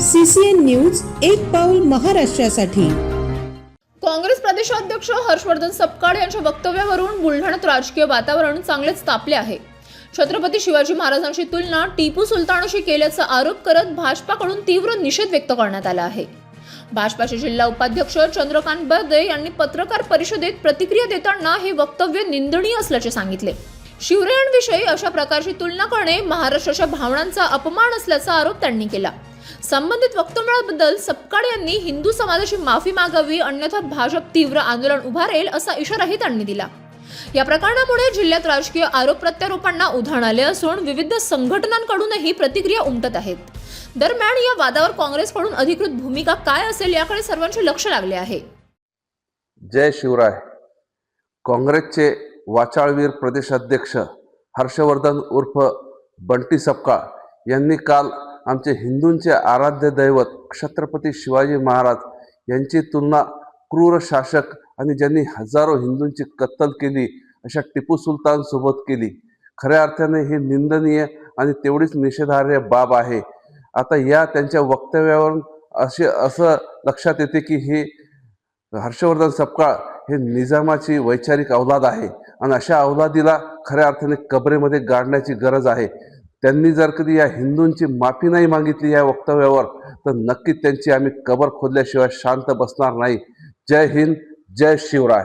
CCN news एक पाऊल महाराष्ट्रासाठी. काँग्रेस प्रदेशाध्यक्ष हर्षवर्धन सपकाळ यांच्या वक्तव्यावरून बुलढाण्यात राजकीय वातावरण चांगलेच तापले आहे. छत्रपती शिवाजी महाराजांची तुलना टिपू सुलतानाशी केल्याचा आरोप करत भाजपाकडून तीव्र निषेध व्यक्त करण्यात आला आहे. भाजपाचे जिल्हा उपाध्यक्ष चंद्रकांत बर्दे यांनी पत्रकार परिषदेत प्रतिक्रिया देताना हे वक्तव्य निंदनीय असल्याचे सांगितले. शिवरायांविषयी अशा प्रकारची तुलना करणे महाराष्ट्राच्या भावनांचा अपमान असल्याचा आरोप त्यांनी केला. संबंधित वक्तव्याबद्दल सपकाळ यांनी हिंदू समाजाची माफी मागावी अन्यथा भाजप तीव्र आंदोलन उभारेल असा इशाराही त्यांनी दिला. या प्रकरणामुळे जिल्ह्यात राजकीय आरोप प्रत्यारोपांना उधाण आले असून विविध संघटनांकडूनही प्रतिक्रिया उमटत आहेत. दरम्यान या वादावर काँग्रेसकडून अधिकृत भूमिका काय असेल याकडे सर्वांचे लक्ष लागले आहे. जय शिवराय. काँग्रेसचे वाचाळवीर प्रदेशाध्यक्ष हर्षवर्धन उर्फ बंटी सपकाळ यांनी काल आमचे हिंदूंचे आराध्य दैवत छत्रपती शिवाजी महाराज यांची तुलना क्रूर शासक आणि ज्यांनी हजारो हिंदूंची कत्तल केली अशा टिपू सुलतानसोबत केली. खऱ्या अर्थाने ही निंदनीय आणि तेवढीच निषेधार्ह बाब आहे. आता या त्यांच्या वक्तव्यावरून असे असं लक्षात येते की हे हर्षवर्धन सपकाळ हे निजामाची वैचारिक अवलाद आहे. आणि अशा अवलादीला खऱ्या अर्थाने कबरेमध्ये गाडण्याची गरज आहे. त्यांनी जर कधी या हिंदूंची माफी नाही मागितली या वक्तव्यावर तर नक्कीच त्यांची आम्ही कबर खोदल्याशिवाय शांत बसणार नाही. जय हिंद जय शिवराय.